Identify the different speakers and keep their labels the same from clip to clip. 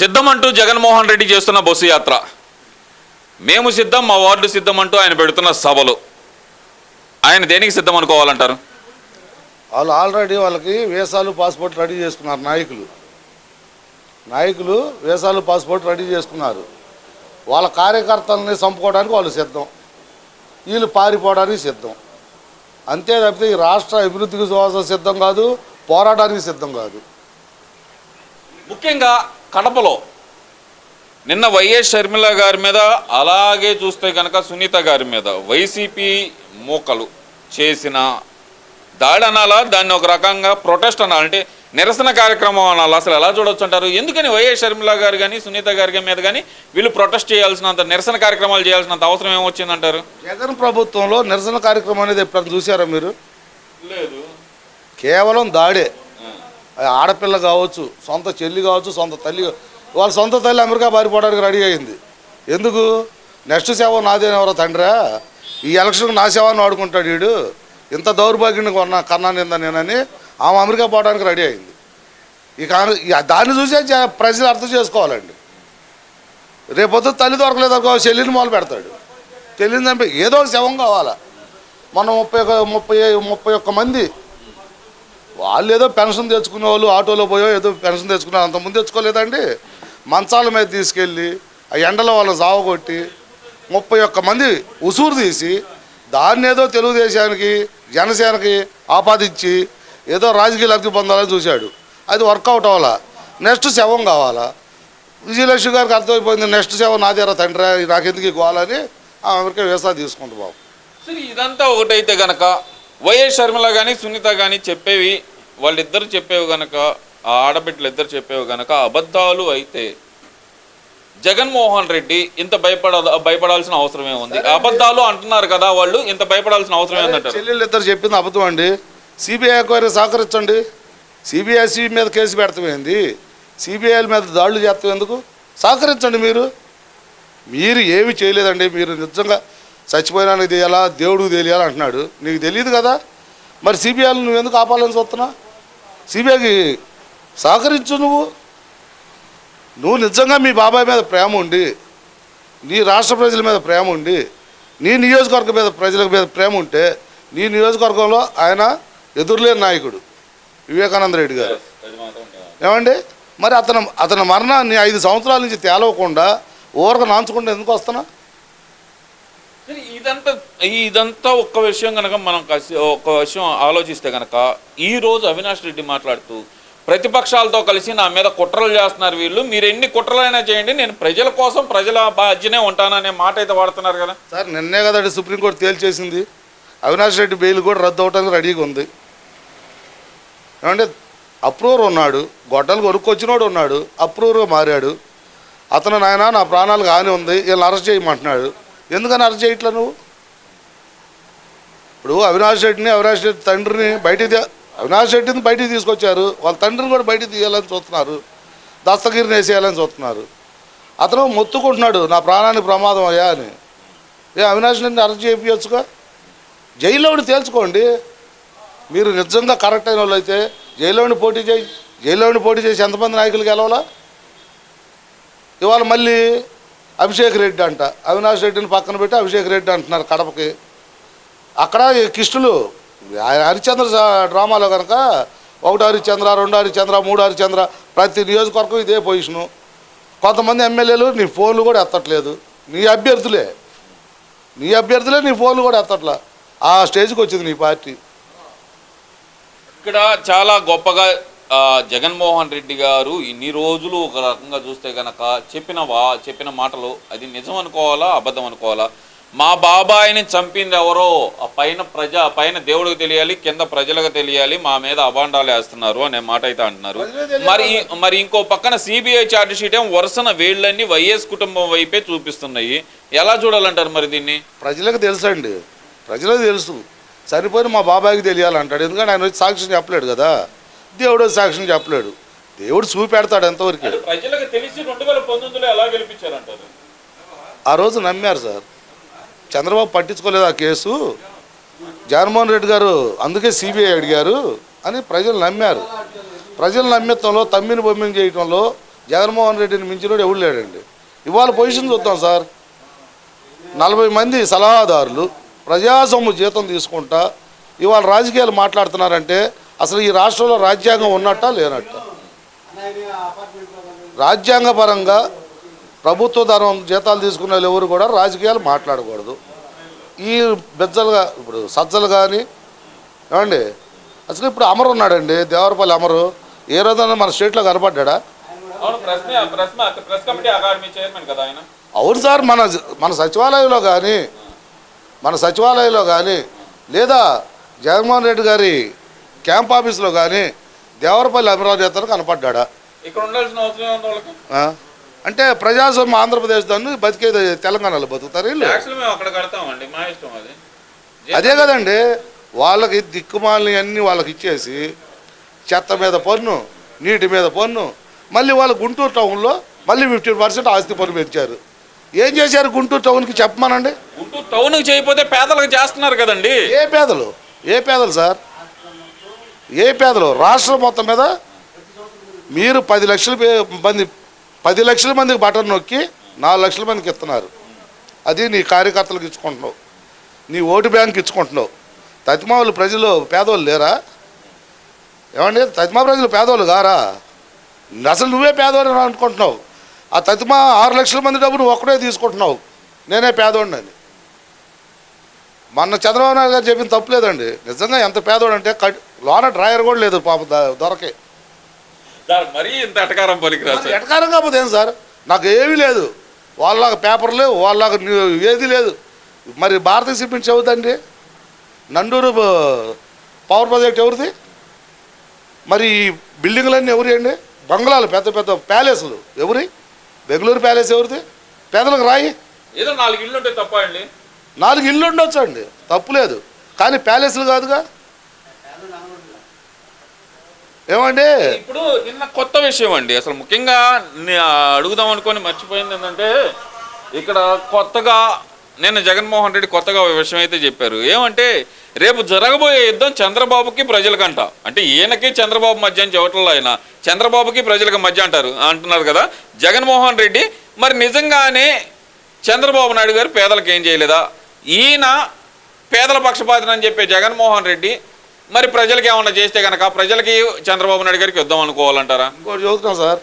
Speaker 1: సిద్ధం అంటూ జగన్మోహన్ రెడ్డి చేస్తున్న బస్సు యాత్ర. మేము సిద్ధం మా వార్డు సిద్ధం అంటూ ఆయన పెడుతున్న సభలు. ఆయన దేనికి సిద్ధం అనుకోవాలంటారు?
Speaker 2: వాళ్ళు ఆల్రెడీ వాళ్ళకి వేసాలు పాస్పోర్ట్ రెడీ చేసుకున్నారు నాయకులు. నాయకులు వేసాలు పాస్పోర్ట్ రెడీ చేసుకున్నారు. వాళ్ళ కార్యకర్తలని చంపుకోవడానికి వాళ్ళు సిద్ధం. వీళ్ళు పారిపోవడానికి సిద్ధం. అంతే తప్పితే ఈ రాష్ట్ర అభివృద్ధికి సిద్ధం కాదు పోరాటానికి సిద్ధం కాదు.
Speaker 1: ముఖ్యంగా కడపలో. నిన్న వైఎస్ షర్మిల గారి మీద అలాగే చూస్తే కనుక సునీత గారి మీద వైసీపీ మూకలు చేసిన దాడి అనాలా? దాన్ని ఒక రకంగా ప్రొటెస్ట్ అనాలి? అంటే నిరసన కార్యక్రమం అనాలి? అసలు ఎలా చూడొచ్చు అంటారు ఎందుకని వైఎస్ షర్మిల గారు కానీ సునీత గారి మీద కానీ వీళ్ళు ప్రొటెస్ట్ చేయాల్సినంత నిరసన కార్యక్రమాలు చేయాల్సినంత అవసరం ఏమొచ్చిందంటారు?
Speaker 2: జగన్ ప్రభుత్వంలో నిరసన కార్యక్రమం అనేది ఎప్పుడైనా చూసారా మీరు?
Speaker 1: లేదు.
Speaker 2: కేవలం దాడే. ఆడపిల్ల కావచ్చు సొంత చెల్లి కావచ్చు సొంత తల్లి వాళ్ళ సొంత తల్లి అమెరికా పారిపోవడానికి రెడీ అయింది. ఎందుకు? నెక్స్ట్ సేవ నాదేనెవరో తండ్రా? ఈ ఎలక్షన్కి నా సేవను వాడుకుంటాడు వీడు. ఇంత దౌర్భాగ్యం కొన్నా కన్నా నింద నేనని ఆమె అమెరికా పోవడానికి రెడీ అయింది. ఈ దాన్ని చూసే ప్రజలు అర్థం చేసుకోవాలండి. రేపొద్దు తల్లి దొరకలేదు చెల్లిని మొదలు పెడతాడు. చెల్లిని చంపి ఏదో ఒక శవం కావాలా. మనం ముప్పై ఒక ముప్పై ముప్పై ఒక్క మంది వాళ్ళు ఏదో పెన్షన్ తెచ్చుకునే వాళ్ళు ఆటోలో పోయో ఏదో పెన్షన్ తెచ్చుకున్నారు. అంతకుముందు తెచ్చుకోలేదండి. మంచాల మీద తీసుకెళ్ళి ఆ ఎండలో వాళ్ళు సావగొట్టి ముప్పై ఒక్క మంది ఉసూరు తీసి దాన్ని ఏదో తెలుగుదేశానికి జనసేనకి ఆపాదించి ఏదో రాజకీయ లబ్ధి పొందాలని చూశాడు. అది వర్కౌట్ అవ్వాలా? నెక్స్ట్ శవం కావాలా? విజయలక్ష్మి గారికి అర్థమైపోయింది నెక్స్ట్ శవం నాదేరా తండ్రి నాకెందుకు ఇవ్వాలని గోవాలని ఆ అమెరికా వేసా తీసుకుంటు బాబు.
Speaker 1: ఇదంతా ఒకటైతే కనుక వైఎస్ షర్మిల కానీ సునీత కానీ చెప్పేవి వాళ్ళిద్దరు చెప్పేవి గనక ఆ ఆడబిడ్డలు ఇద్దరు చెప్పేవి గనక అబద్ధాలు అయితే జగన్మోహన్ రెడ్డి ఇంత భయపడ భయపడాల్సిన అవసరం ఏముంది అబద్ధాలు అంటున్నారు కదా వాళ్ళు ఇంత భయపడాల్సిన అవసరం ఏందంటారు
Speaker 2: చెల్లెళ్ళు ఇద్దరు చెప్పింది అబద్ధం అండి. సిబిఐ ఎంక్వైరీ సహకరించండి. సిబిఐసి మీద కేసు పెడతామేంది సిబిఐల మీద దాడులు చేస్తాం ఎందుకు? సహకరించండి మీరు. మీరు ఏమి చేయలేదండి. మీరు నిజంగా చచ్చిపోయినానికి తెలియాలా? దేవుడికి తెలియాలి అంటున్నాడు. నీకు తెలియదు కదా? మరి సిబిఐలు నువ్వు ఎందుకు ఆపాలని చూస్తున్నా సిబిఐకి సహకరించు నువ్వు. నువ్వు నిజంగా మీ బాబాయ్ మీద ప్రేమ ఉండి నీ రాష్ట్ర ప్రజల మీద ప్రేమ ఉండి నీ నియోజకవర్గం మీద ప్రజల మీద ప్రేమ ఉంటే నీ నియోజకవర్గంలో ఆయన ఎదురులేని నాయకుడు వివేకానంద రెడ్డి గారు. ఏమండి? మరి అతను అతని మరణాన్ని ఐదు సంవత్సరాల నుంచి తేలవకుండా ఊరక నాంచుకుంటే ఎందుకు వస్తున్నా
Speaker 1: ఇదంతా ఇదంతా ఒక్క విషయం కనుక మనం కసి ఒక్క విషయం ఆలోచిస్తే కనుక ఈరోజు అవినాష్ రెడ్డి మాట్లాడుతూ ప్రతిపక్షాలతో కలిసి నా మీద కుట్రలు చేస్తున్నారు వీళ్ళు. మీరు ఎన్ని కుట్రలైనా చేయండి నేను ప్రజల కోసం ప్రజల బాధ్యనే ఉంటాననే మాట అయితే వాడుతున్నారు కదా.
Speaker 2: సార్ నిన్నే కదండి సుప్రీంకోర్టు తేల్చేసింది. అవినాష్ రెడ్డి బెయిల్ కూడా రద్దు అవడానికి రెడీగా ఉంది. ఏమంటే అప్రూవర్ ఉన్నాడు గొడ్డలు కొనుక్కొచ్చినోడు ఉన్నాడు అప్రూవర్గా మారాడు. అతను నాయన నా ప్రాణాలకు హాని ఉంది వీళ్ళని అరెస్ట్ చేయమంటున్నాడు. ఎందుకని అరెస్ట్ చేయట్లా నువ్వు? ఇప్పుడు అవినాష్ రెడ్డిని అవినాష్ రెడ్డి తండ్రిని బయటికి తీ- అవినాష్ రెడ్డిని బయటికి తీసుకొచ్చారు. వాళ్ళ తండ్రిని కూడా బయటికి తీయాలని చూస్తున్నారు. దస్తగిరిని వేసేయాలని చూస్తున్నారు. అతను మొత్తుకుంటున్నాడు నా ప్రాణానికి ప్రమాదం అయ్యా అని. ఏ అవినాష్ రెడ్డిని అరెస్ట్ చేయించచ్చుగా? జైల్లో ఉండి తేల్చుకోండి. మీరు నిజంగా కరెక్ట్ అయిన వాళ్ళు అయితే జైల్లో ఉండి పోటీ చేయి జైల్లో ఉండి పోటీ చేసి ఎంతమంది నాయకులు గెలవాలా? ఇవాళ మళ్ళీ అభిషేక్ రెడ్డి అంట. అవినాష్ రెడ్డిని పక్కన పెట్టి అభిషేక్ రెడ్డి అంటున్నారు కడపకి. అక్కడ ఈ కిష్టులు ఆ హరిచంద్ర డ్రామాలో కనుక ఒకటి హరిచంద్ర రెండు హరిచంద్ర మూడు హరిచంద్ర ప్రతి నియోజకవర్గం ఇదే పొజిషను. కొంతమంది ఎమ్మెల్యేలు నీ ఫోన్లు కూడా ఎత్తట్లేదు. నీ అభ్యర్థులే. నీ అభ్యర్థులే నీ ఫోన్లు కూడా ఎత్తట్లా. ఆ స్టేజ్కి వచ్చింది నీ పార్టీ.
Speaker 1: ఇక్కడ చాలా గొప్పగా జగన్మోహన్ రెడ్డి గారు ఇన్ని రోజులు ఒక రకంగా చూస్తే గనక చెప్పిన వా చెప్పిన మాటలు అది నిజం అనుకోవాలా అబద్ధం అనుకోవాలా? మా బాబాయిని చంపింది ఎవరో? ఆ పైన ప్రజ పైన దేవుడికి తెలియాలి కింద ప్రజలకు తెలియాలి మా మీద అభాండాలు వేస్తున్నారు అనే మాట అయితే అంటున్నారు. మరి మరి ఇంకో పక్కన సిబిఐ షీట్ ఏమో వరుసన వేళ్ళన్నీ వైఎస్ కుటుంబం వైపే చూపిస్తున్నాయి. ఎలా చూడాలంటారు మరి దీన్ని?
Speaker 2: ప్రజలకు తెలుసండి. ప్రజలకు తెలుసు. చనిపోయిన మా బాబాయికి తెలియాలంటాడు. ఎందుకంటే ఆయన వచ్చి సాక్ష్యం చెప్పలేడు కదా. దేవుడు సాక్ష్యం చెప్పలేడు. దేవుడు చూపెడతాడు ఎంతవరకు?
Speaker 1: ప్రజలకు తెలిసి రెండు వేల పంతొమ్మిదిలో ఎలా గెలిపించారంటారు?
Speaker 2: ఆ రోజు నమ్మారు సార్. చంద్రబాబు పట్టించుకోలేదు ఆ కేసు. జగన్మోహన్ రెడ్డి గారు అందుకే సిబిఐ అడిగారు అని ప్రజలు నమ్మారు. ప్రజలు నమ్మిత్తంలో తమ్మిని బొమ్మిని చేయటంలో జగన్మోహన్ రెడ్డిని మించినోడు ఎవడు లేడండి? ఇవాళ పొజిషన్ చూద్దాం సార్. నలభై మంది సలహాదారులు ప్రజాసొమ్ము జీతం తీసుకుంటా ఇవాళ రాజకీయాలు మాట్లాడుతున్నారంటే అసలు ఈ రాష్ట్రంలో రాజ్యాంగం ఉన్నట్టా లేనట్ట? రాజ్యాంగపరంగా ప్రభుత్వ ధనం జీతాలు తీసుకున్న వాళ్ళు ఎవరు కూడా రాజకీయాలు మాట్లాడకూడదు. ఈ బెజ్జలుగా ఇప్పుడు సజ్జలు కానీ ఏమండి? అసలు ఇప్పుడు అమరు ఉన్నాడండి దేవరపల్లి అమరు. ఏ రోజైనా మన స్టేట్లో కనపడ్డా
Speaker 1: అవును
Speaker 2: సార్ మన మన సచివాలయంలో కానీ మన సచివాలయంలో కానీ లేదా జగన్మోహన్ రెడ్డి గారి క్యాంప్ ఆఫీస్లో కానీ దేవరపల్లి అమరావతి అతను కనపడ్డా
Speaker 1: ఇక్కడ ఉండాల్సిన అవసరం?
Speaker 2: అంటే ప్రజాస్వామ్య ఆంధ్రప్రదేశ్ దాన్ని బతికేది తెలంగాణలో బతుకుతారు
Speaker 1: అది.
Speaker 2: కదండి వాళ్ళకి దిక్కుమాలని అన్నీ వాళ్ళకి ఇచ్చేసి చెత్త మీద పన్ను నీటి మీద పన్ను మళ్ళీ వాళ్ళు గుంటూరు టౌన్లో మళ్ళీ ఫిఫ్టీన్ పర్సెంట్ ఆస్తి పన్ను పెంచారు. ఏం చేశారు గుంటూరు టౌన్కి చెప్పమానండి?
Speaker 1: గుంటూరు టౌన్కి చేయకపోతే పేదలకు చేస్తున్నారు కదండి.
Speaker 2: ఏ పేదలు? ఏ పేదలు సార్? ఏ పేదలు? రాష్ట్రం మొత్తం మీద మీరు పది లక్షల మంది పది లక్షల మందికి బటన్ నొక్కి నాలుగు లక్షల మందికి ఇస్తున్నారు. అది నీ కార్యకర్తలకు ఇచ్చుకుంటున్నావు. నీ ఓటు బ్యాంక్ ఇచ్చుకుంటున్నావు. తతిమావులు ప్రజలు పేదోళ్ళు లేరా? ఏమండి? తతిమా ప్రజలు పేదోళ్ళు గారా అసలు నువ్వే పేదోడు అనుకుంటున్నావు. ఆ తతిమా ఆరు లక్షల మంది డబ్బు నువ్వు ఒక్కడే తీసుకుంటున్నావు. నేనే పేదోడినని మొన్న చంద్రబాబు నాయుడు గారు చెప్పిన తప్పులేదండి నిజంగా ఎంత పేదోడంటే కట్ లోన డ్రాయర్ కూడా లేదు పాప దొరకే.
Speaker 1: మరీ ఇంత పలికిరాదు
Speaker 2: ఎటకారం కాకపోతే ఏం సార్? నాకు ఏమీ లేదు. వాళ్ళలాగా పేపర్ లేవు వాళ్ళలాగా న్యూ- ఏది లేదు. మరి భారతీయ సిమెంట్ చెబుతండి నండూరు పవర్ ప్రాజెక్ట్ ఎవరిది? మరి బిల్డింగ్లన్నీ ఎవరి అండి బంగ్లాలు పెద్ద పెద్ద ప్యాలెస్లు. ఎవరి? బెంగళూరు ప్యాలెస్ ఎవరిది? పేదలకు రాయి.
Speaker 1: ఏదో నాలుగు ఇల్లు ఉంటే తప్ప అండి?
Speaker 2: నాలుగు ఇల్లు ఉండొచ్చు అండి తప్పు లేదు. కానీ ప్యాలెస్లు కాదుగా. ఏమండి?
Speaker 1: ఇప్పుడు నిన్న కొత్త విషయం అండి. అసలు ముఖ్యంగా అడుగుదాం అనుకొని మర్చిపోయింది ఏంటంటే ఇక్కడ కొత్తగా నిన్న జగన్మోహన్ రెడ్డి కొత్తగా విషయం అయితే చెప్పారు. ఏమంటే రేపు జరగబోయే యుద్ధం చంద్రబాబుకి ప్రజలకంట. అంటే ఈయనకి చంద్రబాబు మధ్య అని చెప్పట్లేదు ఆయన చంద్రబాబుకి ప్రజలకు మధ్య అంటారు అంటున్నారు కదా. జగన్మోహన్ రెడ్డి మరి నిజంగానే చంద్రబాబు నాయుడు గారు పేదలకు ఏం చేయలేదా? ఈయన పేదల పక్షపాతం అని చెప్పే జగన్మోహన్ రెడ్డి మరి ప్రజలకి ఏమన్నా చేస్తే కనుక ప్రజలకి చంద్రబాబు నాయుడు గారికి యుద్ధం అనుకోవాలంటారా?
Speaker 2: ఇంకోటి చదువుతున్నాం సార్.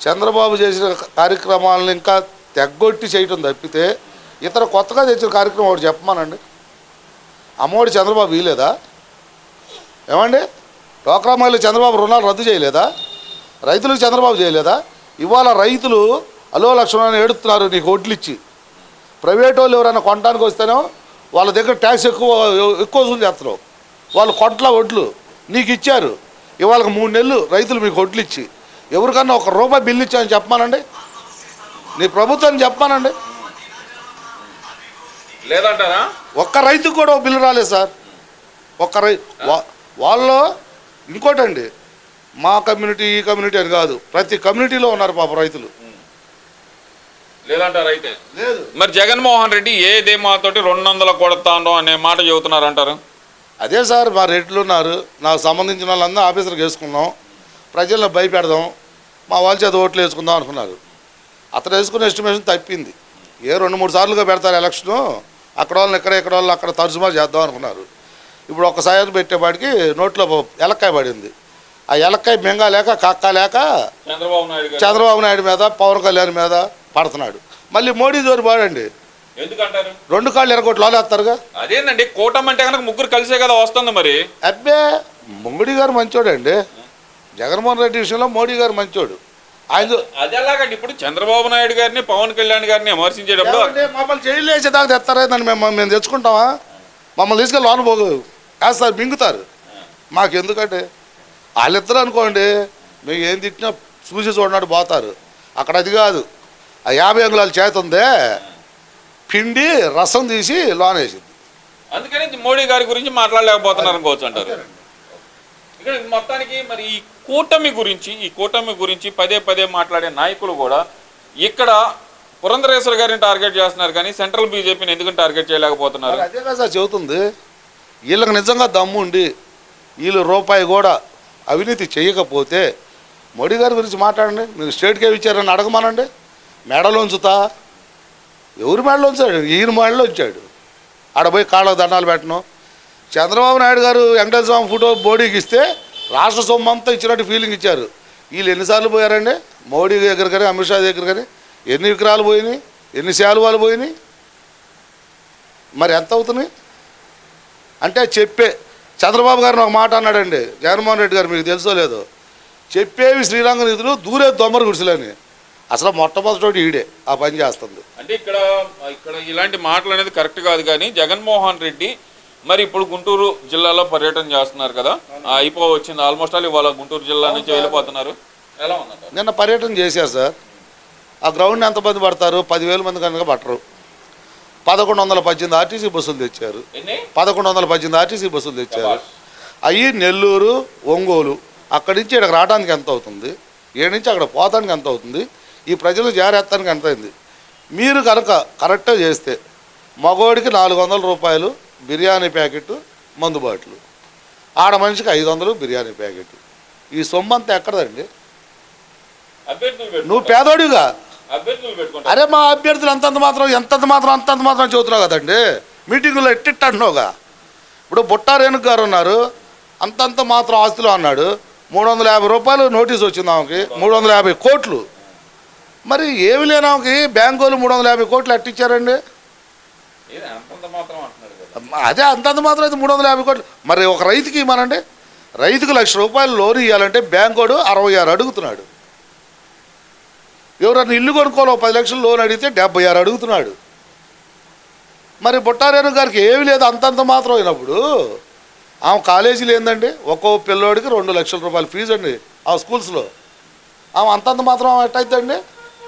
Speaker 2: చంద్రబాబు చేసిన కార్యక్రమాలను ఇంకా తెగ్గొట్టి చేయటం తప్పితే ఇతర కొత్తగా తెచ్చిన కార్యక్రమం ఒకటి చెప్పమానండి. అమ్మఒడి చంద్రబాబు వీలేదా? ఏమండి? డోక్రా మహిళలు చంద్రబాబు రుణాలు రద్దు చేయలేదా? రైతులకు చంద్రబాబు చేయలేదా? ఇవాళ రైతులు అలో లక్షణాన్ని ఏడుతున్నారు నీకు వడ్లు ఇచ్చి ప్రైవేట్ వాళ్ళు ఎవరైనా కొనడానికి వస్తేనో వాళ్ళ దగ్గర ట్యాక్స్ ఎక్కువ ఎక్కువ వసూలు చేస్తున్నావు. వాళ్ళు కొట్ల వడ్లు నీకు ఇచ్చారు. ఇవాళ మూడు నెలలు రైతులు మీకు వడ్లు ఇచ్చి ఎవరికన్నా ఒక రూపాయి బిల్లు ఇచ్చామని చెప్పమానండి? నీ ప్రభుత్వాన్ని చెప్పమానండి?
Speaker 1: లేదంటారా?
Speaker 2: ఒక్క రైతుకు కూడా ఒక బిల్లు రాలేదు సార్. ఒక్క రై వాళ్ళు ఇంకోటండి మా కమ్యూనిటీ ఈ కమ్యూనిటీ అని కాదు ప్రతి కమ్యూనిటీలో ఉన్నారు పాప రైతులు.
Speaker 1: లేదంటారు అయితే?
Speaker 2: లేదు.
Speaker 1: మరి జగన్మోహన్ రెడ్డి ఏ ధీమాతోటి రెండు వందల కొడతాను అనే మాట చెబుతున్నారు అంటారు
Speaker 2: అదే సార్ మా రెడ్లు ఉన్నారు. నాకు సంబంధించిన వాళ్ళందరూ ఆఫీసర్కి వేసుకున్నాం ప్రజలను భయపెడదాం. మా వాళ్ళ చేత ఓట్లు వేసుకుందాం అనుకున్నారు. అతను వేసుకున్న ఎస్టిమేషన్ తప్పింది. ఏ రెండు మూడు సార్లుగా పెడతారు ఎలక్షను. అక్కడ వాళ్ళని ఇక్కడ ఇక్కడ వాళ్ళు అక్కడ తర్జుమా చేద్దాం అనుకున్నారు. ఇప్పుడు ఒక్కసారి పెట్టేపాటికి నోట్లో ఎలక్కాయ పడింది. ఆ ఎలక్కాయ మింగలేక కక్కలేక
Speaker 1: చంద్రబాబు నాయుడు
Speaker 2: చంద్రబాబు నాయుడు మీద పవన్ కళ్యాణ్ మీద పడుతున్నాడు. మళ్ళీ మోడీ జోరు పాడండి.
Speaker 1: ఎందుకంటారు?
Speaker 2: రెండు కాళ్ళు ఎరగొట్లు లోలేస్తారుగా?
Speaker 1: అదేందండి కూటమి అంటే కనుక ముగ్గురు కలిసే కదా వస్తుంది మరి.
Speaker 2: అబ్బే మోడీ గారు మంచోడండి. జగన్మోహన్ రెడ్డి విషయంలో మోడీ గారు మంచోడు. ఆయన
Speaker 1: అది ఎలాగండి ఇప్పుడు చంద్రబాబు నాయుడు గారిని పవన్ కళ్యాణ్ గారిని విమర్శించేటప్పుడు
Speaker 2: మమ్మల్ని జైలు వేసేదాకా తెస్తారా దాన్ని మేము మేము తెచ్చుకుంటామా? మమ్మల్ని తీసుకెళ్ళి లోన పోగు. కాస్తారు మింగుతారు మాకు ఎందుకంటే వాళ్ళిద్దరు అనుకోండి మేము ఏం తిట్టినా చూసి చూడనట్టు పోతారు. అక్కడ అది కాదు. ఆ యాభై అంగుళాల చేత ఉందే. పిండి రసం తీసి లోన వేసింది
Speaker 1: అందుకని మోడీ గారి గురించి మాట్లాడలేకపోతున్నారు అనుకోవచ్చు అంటారు. ఇక్కడ మొత్తానికి మరి ఈ కూటమి గురించి ఈ కూటమి గురించి పదే పదే మాట్లాడే నాయకులు కూడా ఇక్కడ పురంధరేశ్వర గారిని టార్గెట్ చేస్తున్నారు కానీ సెంట్రల్ బీజేపీని ఎందుకు టార్గెట్ చేయలేకపోతున్నారు?
Speaker 2: అదే కదా సార్ చెబుతుంది. వీళ్ళకి నిజంగా దమ్ము ఉండి వీళ్ళు రూపాయి కూడా అవినీతి చేయకపోతే మోడీ గారి గురించి మాట్లాడండి. మీరు స్టేట్కే ఇచ్చారని అడగమనండి. మెడలో ఉంచుతా ఎవరి మెడలో ఉంచాడు ఈయన మెడలో వచ్చాడు. ఆడ పోయి కాళ్ళకు దండాలు పెట్టను. చంద్రబాబు నాయుడు గారు వెంకటేశ్వర స్వామి ఫోటో బోడీకి ఇస్తే రాష్ట్ర సొమ్ము అంతా ఇచ్చినట్టు ఫీలింగ్ ఇచ్చారు. వీళ్ళు ఎన్నిసార్లు పోయారండి? మోడీ దగ్గర కానీ అమిత్ షా దగ్గర కానీ ఎన్ని విగ్రహాలు పోయినాయి? ఎన్ని శాలువాలు పోయినాయి? మరి ఎంత అవుతున్నాయి? అంటే చెప్పే చంద్రబాబు గారిని ఒక మాట అన్నాడండి. జగన్మోహన్ రెడ్డి గారు మీకు తెలుసో లేదో? చెప్పేవి శ్రీరంగ నిధులు దూరే దొమ్మరు గుడిసెలని. అసలు మొట్టమొదటి ఈడే ఆ పని చేస్తుంది.
Speaker 1: అంటే ఇక్కడ ఇక్కడ ఇలాంటి మాటలు అనేది కరెక్ట్ కాదు కానీ జగన్మోహన్ రెడ్డి మరి ఇప్పుడు గుంటూరు జిల్లాలో పర్యటన చేస్తున్నారు కదా. ఆ, అయిపో వచ్చింది ఆల్మోస్ట్ ఆల్ ఇవాళ గుంటూరు జిల్లా నుంచి వెళ్ళిపోతున్నారు. ఎలా ఉందంట
Speaker 2: నిన్న పర్యటన చేశారు సార్. ఆ గ్రౌండ్ ఎంతమంది పడతారు? పదివేల మంది కనుక పట్టరు. పదకొండు వందల పద్దెనిమిది ఆర్టీసీ బస్సులు తెచ్చారు. పదకొండు వందల పద్దెనిమిది ఆర్టీసీ బస్సులు తెచ్చారు. అవి నెల్లూరు ఒంగోలు అక్కడి నుంచి ఇక్కడికి రావడానికి ఎంత అవుతుంది? ఏడు నుంచి అక్కడ పోతానికి ఎంత అవుతుంది? ఈ ప్రజలు జారేస్తానికి ఎంత అయింది. మీరు కనుక కరెక్ట్గా చేస్తే మగోడికి నాలుగు వందల రూపాయలు బిర్యానీ ప్యాకెట్ మందు బాటిల్. ఆడ మనిషికి ఐదు వందలు బిర్యానీ ప్యాకెట్ ఈ సొమ్ము అంతా ఎక్కడదండి నువ్వు పేదోడిగా అరే మా అభ్యర్థులు అంతంత మాత్రం ఎంతంత మాత్రం అంతంత మాత్రం చెబుతున్నావు కదండి? మీటింగులో ఎట్టిట్ట అంటున్నావుగా? ఇప్పుడు బుట్టా రేణుక్ గారు ఉన్నారు అంతంత మాత్రం ఆస్తులు అన్నాడు. మూడు వందల యాభై రూపాయలు నోటీస్ వచ్చింది ఆమెకి మూడు వందల యాభై కోట్లు. మరి ఏమి లేని ఆమెకి బ్యాంకు వాళ్ళు మూడు వందల యాభై కోట్లు అమ్మ, అదే అంతంత మాత్రం అయితే మూడు వందల యాభై కోట్లు. మరి ఒక రైతుకి ఇవ్వమనండి రైతుకు లక్ష రూపాయలు లోన్ ఇవ్వాలంటే బ్యాంకోడు అరవై ఆరు అడుగుతున్నాడు. ఎవరన్నా ఇల్లు కొనుక్కోవాలి పది లక్షలు లోన్ అడిగితే డెబ్బై ఆరు అడుగుతున్నాడు. మరి బుట్టారేణు గారికి ఏమి లేదు అంతంత మాత్రం అయినప్పుడు ఆమె కాలేజీలు ఏందండి? ఒక్కో పిల్లోడికి రెండు లక్షల రూపాయలు ఫీజు అండి ఆ స్కూల్స్లో. ఆమె అంతంత మాత్రం ఎట్టయిద్దండి?